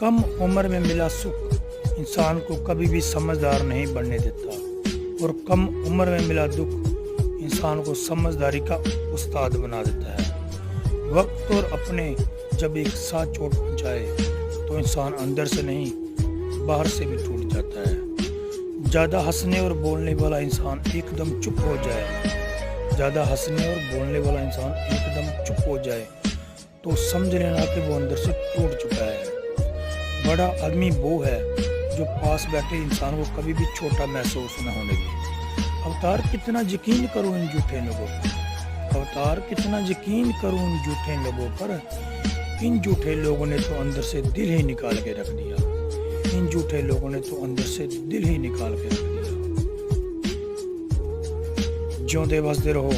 कम उम्र में मिला सुख इंसान को कभी भी समझदार नहीं बनने देता। और कम उम्र में मिला दुख इंसान को समझदारी का उस्ताद बना देता है। वक्त और अपने जब एक साथ चोट पहुँचाए तो इंसान अंदर से नहीं, बाहर से भी टूट जाता है। ज़्यादा हंसने और बोलने वाला इंसान एकदम चुप हो जाए। ज़्यादा हंसने और बोलने वाला इंसान एकदम चुप हो जाए तो समझ लेना कि वो अंदर से टूट चुका है। बड़ा आदमी वो है जो पास बैठे इंसान को कभी भी छोटा महसूस न होने दे। अवतार, कितना यकीन करो इन झूठे लोगों पर? अवतार, कितना यकीन करूँ इन झूठे लोगों पर? इन झूठे लोगों ने तो अंदर से दिल ही निकाल के रख दिया। इन झूठे लोगों ने तो अंदर से दिल ही निकाल के रख दिया। ज्योंते बसते रहो।